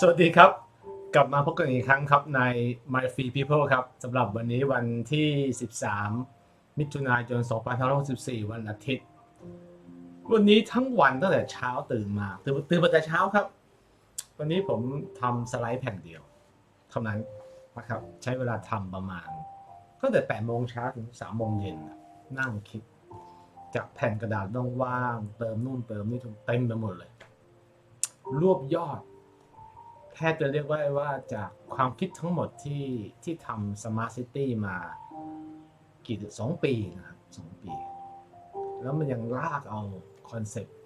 สวัสดีครับ กลับมาพบกันอีกครั้งครับใน My Free People ครับสำหรับวันนี้วันที่ 13 มิถุนายน 2564 วันอาทิตย์ วันนี้ทั้งวันตั้งแต่เช้าตื่นมาตื่นตื่นมาแต่เช้าครับ วันนี้ผมทำสไลด์แผ่นเดียวเท่านั้นนะครับ ใช้เวลาทำประมาณตั้งแต่8โมงเช้าถึง3โมงเย็นนั่งคิด จากแผ่นกระดาษว่างๆเติมนู่นเติมนี่เต็มไปหมดเลย รวบยอด แทบจะเรียกว่าว่าจากความคิดทั้งหมดที่ที่ทำ Smart City มากี่สองปีนะครับสองปี แล้วมันยังลากเอาคอนเซ็ปต์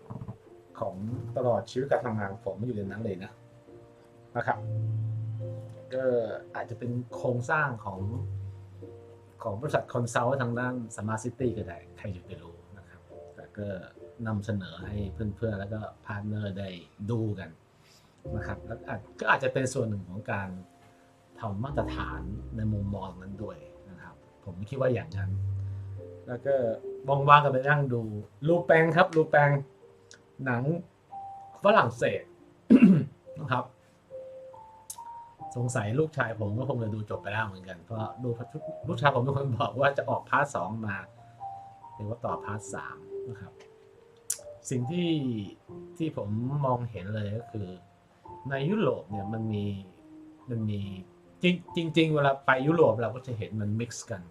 ของตลอดชีวิตการทำงานผมมาอยู่ในนั้นเลยนะนะครับก็อาจจะเป็นโครงสร้างของของบริษัทคอนซัลท์ทางด้าน Smart City ก็ได้ ใครจะไปรู้นะครับ แต่ก็นำเสนอให้เพื่อนๆ แล้วก็พาร์ทเนอร์ได้ดูกัน นะครับแล้วก็อาจจะเป็นส่วนหนึ่งของการทำมาตรฐานในมุมมองนั้นด้วยนะครับ ผมคิดว่าอย่างนั้น แล้วก็ว่างๆกันไปนั่งดูรูปแปงครับรูปแปงหนังฝรั่งเศสนะครับ สงสัยลูกชายผมก็คงจะดูจบไปแล้วเหมือนกันเพราะดูลูกชายผมเป็นคนบอกว่าจะออกพาร์ทสองมาหรือว่าต่อพาร์ทสามนะครับ สิ่งที่ที่ผมมองเห็นเลยก็คือ ในยุโรปเนี่ยมันมีมันมีจริงจริงเวลาไปยุโรปเราก็จะเห็นมันมิกซ์กัน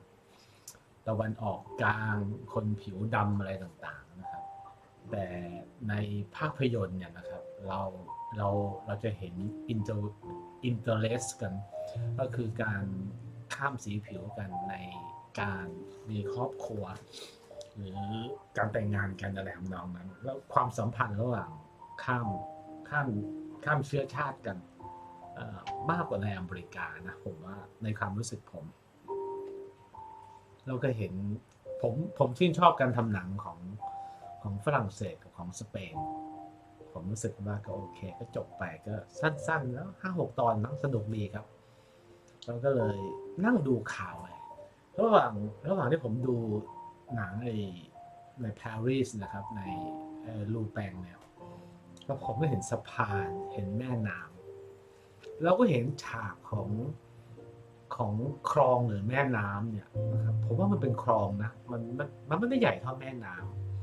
ตะวันออกกลางคนผิวดำอะไรต่างๆนะครับ แต่ในภาพยนตร์เนี่ยนะครับเราเราเราจะเห็นอินเตอร์อินเตอร์เลสกัน ก็คือการข้ามสีผิวกันในการมีครอบครัว หรือการแต่งงานกันอะไรทำนองนั้น แล้วความสัมพันธ์ระหว่างข้ามข้าม ข้ามเชื้อชาติกันมากกว่าในอเมริกานะผมว่าในความรู้สึกผม เราก็เห็นผมผมชื่นชอบการทำหนังของของฝรั่งเศสกับของสเปน ผมรู้สึกว่าก็โอเค ก็จบไปก็สั้นๆ แล้วห้าหกตอนนั่งสนุกดีครับแล้วก็เลยนั่งดูข่าวไอ้ระหว่างระหว่างที่ผมดูหนังไอ้ในปารีสนะครับในลูแปงเนี่ย แล้วผมก็เห็นสะพานเห็นแม่น้ำแล้วก็เห็นฉากของของคลองหรือแม่น้ำเนี่ยนะครับผมว่ามันเป็นคลองนะมันมันมันไม่ได้ใหญ่เท่าแม่น้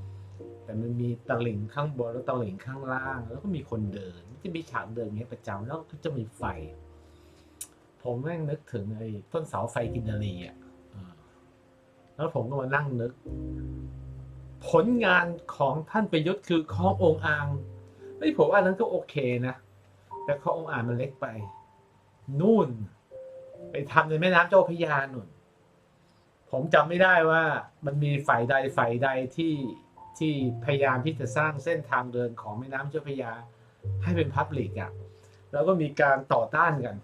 ำแต่มันมีตลิ่งข้างบนแล้วตลิ่งข้างล่าง แล้วก็มีคนเดินจะมีฉากเดินอย่างเงี้ยประจำแล้วก็จะมีไฟ ผมแม่งนึกถึงไอ้ต้นเสาไฟกินนารีอะแล้วผมก็มานั่งนึก ผลงานของท่านประยุทธ์คือคลององอ่าง ไอ้ยผมว่านั้นก็โอเคนะ แต่คลององอ่างมันเล็กไป นู่น ไปทำในแม่น้ำเจ้าพยานุ่นผมจำไม่ได้ว่ามันมีฝ่ายใดฝ่ายใดที่ที่พยายามที่จะสร้างเส้นทางเดินของแม่น้ำเจ้าพยา ให้เป็นพับลิกอะแล้วก็มีการต่อต้านกัน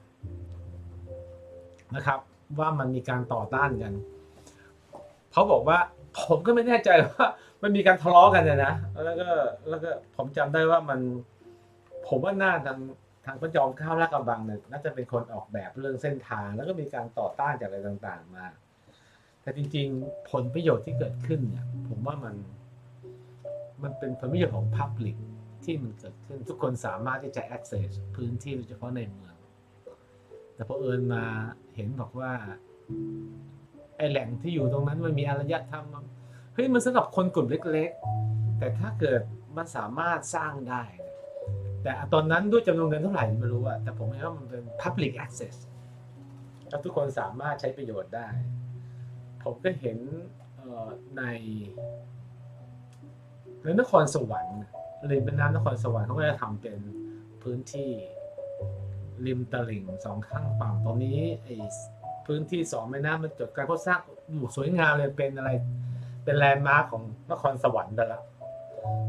นะครับ ว่ามันมีการต่อต้านกัน เขาบอกว่า ผมก็ไม่แน่ใจว่า มันมีการทะเลาะกันนะนะแล้วก็แล้วก็ผมจำได้ว่ามัน ผมว่าหน้าทางทางพระจอมเกล้าลาดกระบังเนี่ยน่าจะเป็นคนออกแบบเรื่องเส้นทาง แล้วก็มีการต่อต้านจากอะไรต่างๆมา แต่จริง ๆ ผลประโยชน์ที่เกิดขึ้นเนี่ย ผมว่ามัน มันเป็นผลประโยชน์ของ Public ที่มันเกิดขึ้น ทุกคนสามารถที่จะ access พื้นที่โดยเฉพาะในเมือง แต่พอเอิญมาเห็นบอกว่าไอแหล่งที่อยู่ตรงนั้นมันมีอารยธรรม ฮ้ยมันสำหรับคนกลุ่มเล็กๆ แต่ถ้าเกิดมันสามารถสร้างได้ แต่ตอนนั้นด้วยจำนวนเงินเท่าไหร่ไม่รู้อะแต่ผมเห็นว่ามันเป็น public access แล้วทุกคนสามารถใช้ประโยชน์ได้ ผมก็เห็นในในนครสวรรค์ริมแม่น้ำนครสวรรค์เขาก็จะทำเป็นพื้นที่ริมตลิ่งสองข้างฝั่งตรงนี้ไอ้พื้นที่สองแม่น้ำมันจดกันเขาสร้างอยู่สวยงามเลยเป็นอะไร เป็นแลนด์มาร์คของนครสวรรค์ไปแล้ว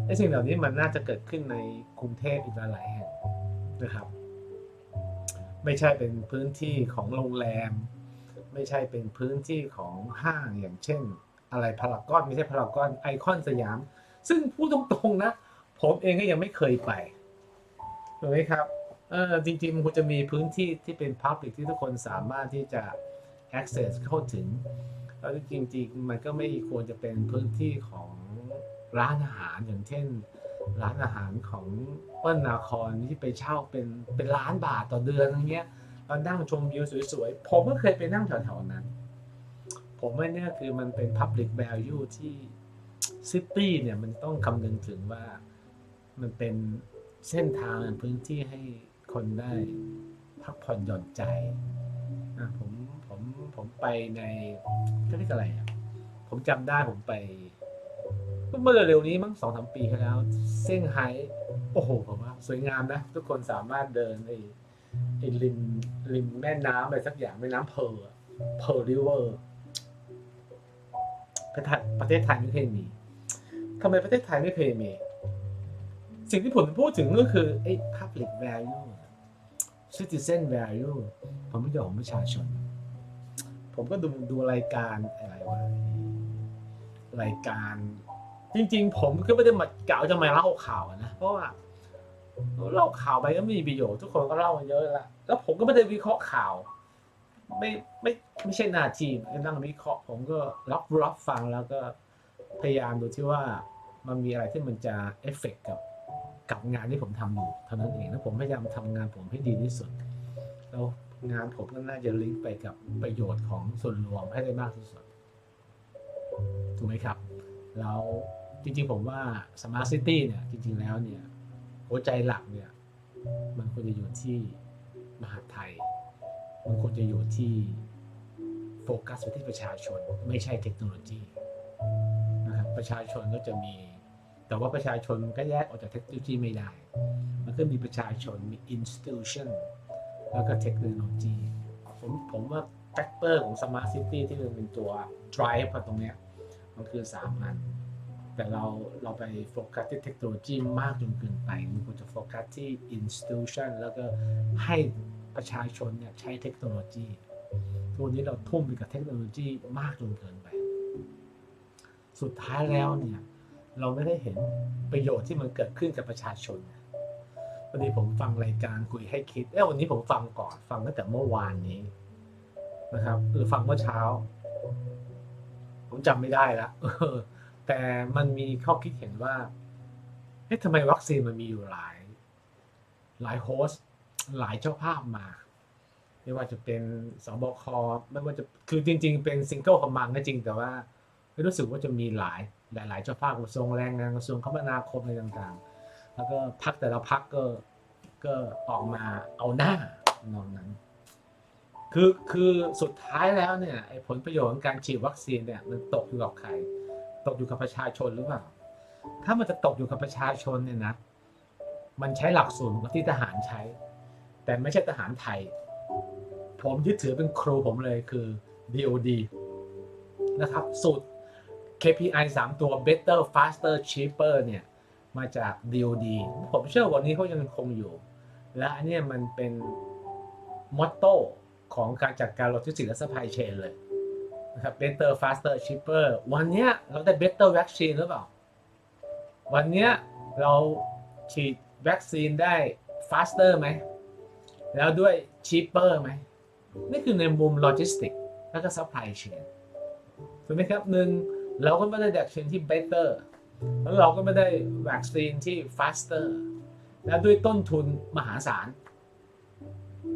ไอ้สิ่งเหล่านี้มันน่าจะเกิดขึ้นในกรุงเทพอีกหลายแห่งนะครับ ไม่ใช่เป็นพื้นที่ของโรงแรม ไม่ใช่เป็นพื้นที่ของห้างอย่างเช่น อะไรพารากอนไม่ใช่พารากอนไอคอนสยาม ซึ่งพูดตรงๆนะ ผมเองก็ยังไม่เคยไปถูกไหมครับเออจริงๆมันควรจะมีพื้นที่ที่เป็น Public ที่ทุกคนสามารถที่จะ access เข้าถึง แล้วจริงๆมันก็ไม่ควรจะเป็นพื้นที่ของร้านอาหารอย่างเช่น ร้านอาหารของเปิ้ลนาครที่ไปเช่าเป็นเป็นล้านบาทต่อเดือนอย่างเงี้ยเรานั่งชมวิวสวยๆ ผมก็เคยไปนั่งแถวๆนั้น ผมว่าเนี่ยคือมันเป็น Public Value ที่ซิตี้เนี่ยมันต้องคำนึงถึงว่ามันเป็นเส้นทางพื้นที่ให้คนได้พักผ่อนหย่อนใจนะผม ผมไปในเขาเรียกอะไรอะผมจำได้ผมไปเมื่อเร็วๆนี้มั้งสองสามปีที่แล้วเซี่ยงไฮ้โอ้โหผมว่าสวยงามนะ ทุกคนสามารถเดินไอ้ไอ้ริมริมแม่น้ำอะไรสักอย่างแม่น้ำเพร์ลอเพร์ลริเวอร์ประเทศประเทศไทยไม่เคยมีทำไมประเทศไทยไม่เคยมี สิ่งที่ผมพูดถึงก็คือไอ้ public value citizen value ผลประโยชน์ของประชาชน ผมก็ดูดูรายการอะไรวะรายการ จริง ๆ ผมก็ไม่ได้มาเก่าจะมาเล่าข่าวนะเพราะว่าเล่าข่าวไปก็ไม่มีประโยชน์ทุกคนก็เล่ามาเยอะแล้วแล้วผมก็ไม่ได้วิเคราะห์ข่าว ไม่ไม่ไม่ใช่หน้าที่นั่งวิเคราะห์ ผมก็รับรับฟังแล้วก็พยายามดูที่ว่ามันมีอะไรที่มันจะเอฟเฟกกับกับงานที่ผมทำอยู่เท่านั้นเองแล้วผมพยายามทำงานผมให้ดีที่สุดแล้ว งานผมก็น่าจะลิงก์ไปกับประโยชน์ของส่วนรวมให้ได้มากที่สุดถูกไหมครับ แล้วจริงๆผมว่า Smart City เนี่ยจริง ๆแล้วเนี่ยหัวใจหลักเนี่ยมันควรจะอยู่ที่มหาไทย มันควรจะอยู่ที่โฟกัสไปที่ประชาชนไม่ใช่เทคโนโลยีนะครับประชาชนก็จะมี แต่ว่าประชาชนมันก็แยกออกจากเทคโนโลยีไม่ได้ มันก็มีประชาชนมี institution แล้วก็เทคโนโลยีผมผมว่าแฟกเตอร์ของ Smart City ที่มันเป็นตัว drive ตรงนี้มันคือสามอัน แต่เราเราไปโฟกัสที่เทคโนโลยีมากจนเกินไปมันควรจะโฟกัสที่ institution แล้วก็ให้ประชาชนเนี่ยใช้เทคโนโลยีทุกวันนี้เราทุ่มไปกับเทคโนโลยีมากจนเกินไป สุดท้ายแล้วเนี่ย เราไม่ได้เห็นประโยชน์ที่มันเกิดขึ้นกับประชาชน วันนี้ผมฟังรายการคุยให้คิดเอ้วันนี้ผมฟังก่อนฟังตั้งแต่เมื่อวานนี้นะครับหรือฟังเมื่อเช้า ผมจำไม่ได้ละแต่มันมีข้อคิดเห็นว่าเอ๊ะทำไมวัคซีนมันมีอยู่หลาย หลายโฮสต์หลายเจ้าภาพมา ไม่ว่าจะเป็นสบคไม่ว่าจะคือจริง ๆ เป็นซิงเกิลคอมมานด์ก็จริงแต่ว่าไม่รู้สึกว่าจะมีหลายหลาย ๆ เจ้าภาพกระทรวงแรงงานกระทรวงคมนาคมอะไรต่างๆ แล้วก็พักแต่ละพักก็ก็ออกมาเอาหน้านองนั้น คือคือสุดท้ายแล้วเนี่ยไอ้ผลประโยชน์ของการฉีดวัคซีนเนี่ยมันตกอยู่กับใคร ตกอยู่กับประชาชนหรือเปล่า ถ้ามันจะตกอยู่กับประชาชนเนี่ยนะมันใช้หลักสูตรของที่ทหารใช้ แต่ไม่ใช่ทหารไทย ผมยึดถือเป็นครูผมเลยคือ DOD นะครับ สูตร KPI 3 ตัว better faster cheaper เนี่ย มาจาก DOD ผมเชื่อวันนี้เขายังคงอยู่ และอันนี้มันเป็นมอตโต้ของการจัดการโลจิสติกส์และ supply chain เลยนะครับ better faster cheaper วันนี้เราได้ better vaccine หรือเปล่า วันนี้เราฉีดวัคซีนได้ faster ไหม แล้วด้วย cheaper ไหม นี่คือในมุมโลจิสติกแล้วก็ supply chain ถูกไหมครับหนึ่งเราก็ไม่ได้วัคซีนที่ better แล้วเราก็ไม่ได้วัคซีนที่ faster แล้วด้วยต้นทุนมหาศาล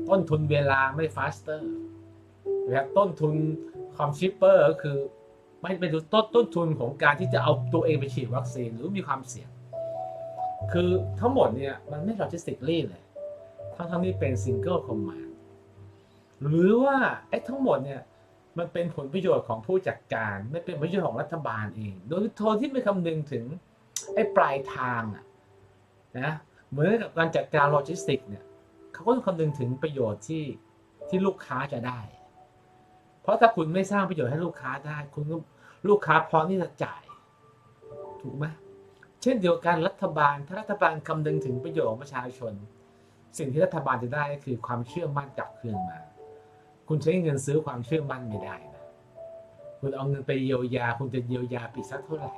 ต้นทุนเวลาไม่ faster นะครับต้นทุนความ cheaper ก็คือไม่ไปดูต้นต้นทุนของการที่จะเอาตัวเองไปฉีดวัคซีนหรือมีความเสี่ยง คือทั้งหมดเนี่ยมันไม่ logistically เลย ทั้งทั้งนี้เป็น single command หรือว่าไอ้ทั้งหมดเนี่ย มันเป็นผลประโยชน์ของผู้จัดการไม่เป็นผลประโยชน์ของรัฐบาลเอง โดยโทนที่ไม่คำนึงถึงไอ้ปลายทางอะนะเหมือนกับการจัดการโลจิสติกเนี่ยเขาก็ต้องคำนึงถึงประโยชน์ที่ที่ลูกค้าจะได้ เพราะถ้าคุณไม่สร้างประโยชน์ให้ลูกค้าได้ คุณก็ลูกค้าพร้อมที่จะจ่าย ถูกไหมเช่นเดียวกันรัฐบาล ถ้ารัฐบาลคำนึงถึงประโยชน์ของประชาชน สิ่งที่รัฐบาลจะได้ก็คือความเชื่อมั่นกลับคืนมา คุณใช้เงินซื้อความเชื่อมั่นไม่ได้นะคุณเอาเงินไปเยียวยา คุณจะเยียวยาไปสักเท่าไหร่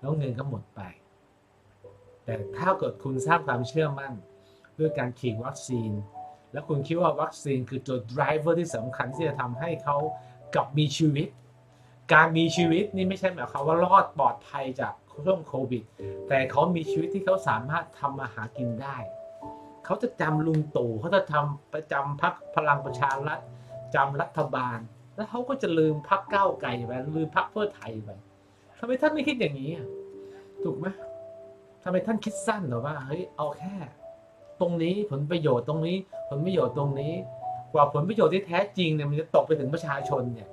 แล้วเงินก็หมดไป แต่ถ้าเกิดคุณสร้างความเชื่อมั่น ด้วยการฉีดวัคซีน แล้วคุณคิดว่าวัคซีนคือตัว driver ที่สำคัญที่จะทำให้เขากลับมีชีวิต การมีชีวิตนี่ไม่ใช่หมายความว่ารอดปลอดภัยจากโคช่วงโควิด แต่เขามีชีวิตที่เขาสามารถทำมาหากินได้ เขาจะจำลุงตู่เขาจะทำประจำพักพลังประชารัฐ จำรัฐบาล แล้วเขาก็จะลืมพักก้าวไกลไปลืมพักเพื่อไทยไปทำไมท่านไม่คิดอย่างนี้ถูกไหมทำไมท่านคิดสั้นหรอว่าเฮ้ยเอาแค่ ตรงนี้ผลประโยชน์ตรงนี้ ผลประโยชน์ตรงนี้ กว่าผลประโยชน์ที่แท้จริงเนี่ยมันจะตกไปถึงประชาชนเนี่ย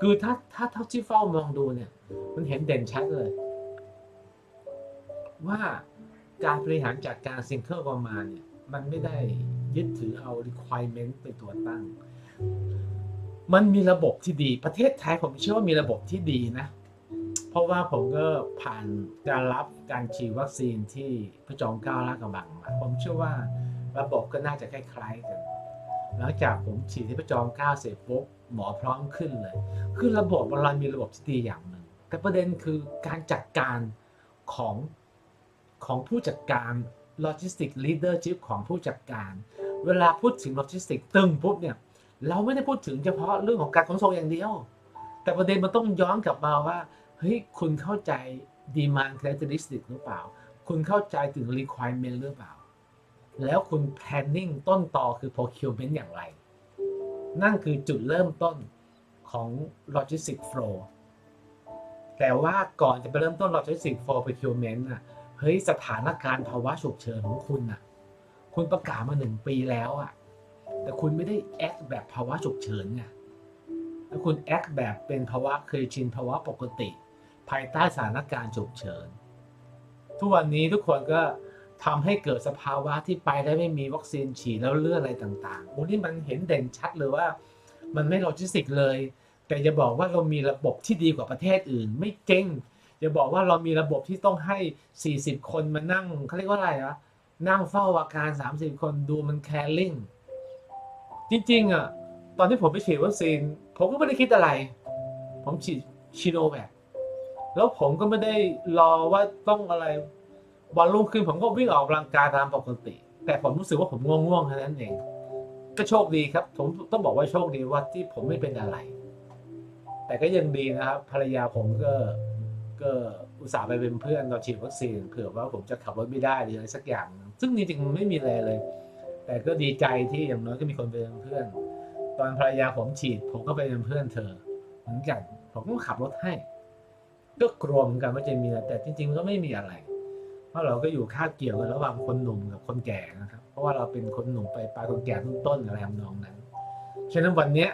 คือถ้าถ้าเท่าที่เฝ้ามองดูเนี่ย มันเห็นเด่นชัดเลย ว่าการบริหารจัดการซิงเกิลประมาณเนี่ยมันไม่ได้ยึดถือเอา requirement เป็นตัวตั้ง มันมีระบบที่ดี ประเทศไทยผมเชื่อว่ามีระบบที่ดีนะ เพราะว่าผมก็ผ่านการรับการฉีดวัคซีนที่พระจอมเกล้าลาดกระบังมาผมเชื่อว่าระบบก็น่าจะคล้ายๆกัน หลังจากผมฉีดที่พระจอมเกล้าเสร็จปุ๊บหมอพร้อมขึ้นเลย คือระบบเรามีระบบที่ดีอย่างหนึ่ง แต่ประเด็นคือการจัดการของของผู้จัดการโลจิสติกลีดเดอร์ชิพของผู้จัดการ เวลาพูดถึงโลจิสติกตึงปุ๊บเนี่ย เราไม่ได้พูดถึงเฉพาะเรื่องของการขนส่งอย่างเดียว แต่ประเด็นมันต้องย้อนกลับมาว่าเฮ้ยคุณเข้าใจ demand characteristic หรือเปล่า คุณเข้าใจถึง requirement หรือเปล่า แล้วคุณ planning ต้นต่อคือ procurement อย่างไร นั่นคือจุดเริ่มต้นของ logistic flow แต่ว่าก่อนจะไปเริ่มต้น logistic flow procurement น่ะเฮ้ยสถานการณ์ภาวะฉุกเฉินของคุณน่ะ คุณประกาศมาหนึ่งปีแล้วอะ แต่คุณไม่ได้ act แบบภาวะฉุกเฉินไงแล้วคุณ act แบบเป็นภาวะเคยชินภาวะปกติ ภายใต้สถานการณ์ฉุกเฉิน ทุกวันนี้ทุกคนก็ทำให้เกิดสภาวะที่ไปได้ไม่มีวัคซีนฉีดแล้วเลือดอะไรต่างๆโอ้นี่มันเห็นเด่นชัดเลยว่า มันไม่โลจิสติกเลย แต่จะบอกว่าเรามีระบบที่ดีกว่าประเทศอื่น ไม่เก่งจะบอกว่าเรามีระบบที่ต้องให้ 40 คนมานั่งเขาเรียกว่าอะไรวะนั่งเฝ้าอาการ 30 คนดูมันแคร์ลิง จริงๆอะตอนที่ผมไปฉีดวัคซีน ผมก็ไม่ได้คิดอะไร ผมฉีดชิโนแวคแล้วผมก็ไม่ได้รอว่าต้องอะไรวันรุ่งขึ้นผมก็วิ่งออกกำลังกายตามปกติ แต่ผมรู้สึกว่าผมง่วงๆแค่นั้นเอง ก็โชคดีครับ ผมต้องบอกว่าโชคดีว่าที่ผมไม่เป็นอะไร แต่ก็ยังดีนะครับ ภรรยาผมก็ก็อุตส่าห์ไปเป็นเพื่อนตอนฉีดวัคซีนเผื่อว่าผมจะขับรถไม่ได้หรืออะไรสักอย่าง ซึ่งจริงๆมันไม่มีอะไรเลย แต่ก็ดีใจที่อย่างน้อยก็มีคนไปเป็นเพื่อน ตอนภรรยาผมฉีด ผมก็ไปเป็นเพื่อนเธอ เหมือนกันผมก็ขับรถให้ ก็กลัวเหมือนกันว่าจะมีอะไรแต่จริงๆมันก็ไม่มีอะไร เพราะเราก็อยู่คาบเกี่ยวกันระหว่างคนหนุ่มกับคนแก่นะครับ เพราะว่าเราเป็นคนหนุ่มไปปลายคนแก่ต้นๆอะไรทำนองนั้น ฉะนั้นวันเนี้ย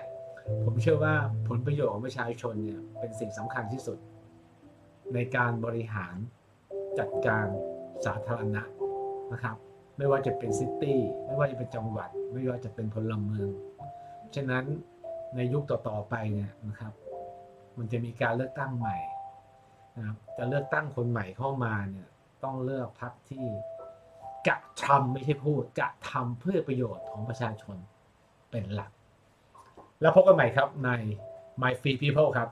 ผมเชื่อว่าผลประโยชน์ของประชาชนเนี่ยเป็นสิ่งสำคัญที่สุด ในการบริหารจัดการสาธารณะนะครับ ไม่ว่าจะเป็นซิตี้ไม่ว่าจะเป็นจังหวัด ไม่ว่าจะเป็นพลเมืองฉะนั้นในยุคต่อๆไปเนี่ยนะครับ มันจะมีการเลือกตั้งใหม่นะครับจะเลือกตั้งคนใหม่เข้ามาเนี่ยต้องเลือกพรรคที่กระทำไม่ใช่พูดกระทำเพื่อประโยชน์ของประชาชนเป็นหลัก แล้วพบกันใหม่ครับใน My Free People ครับ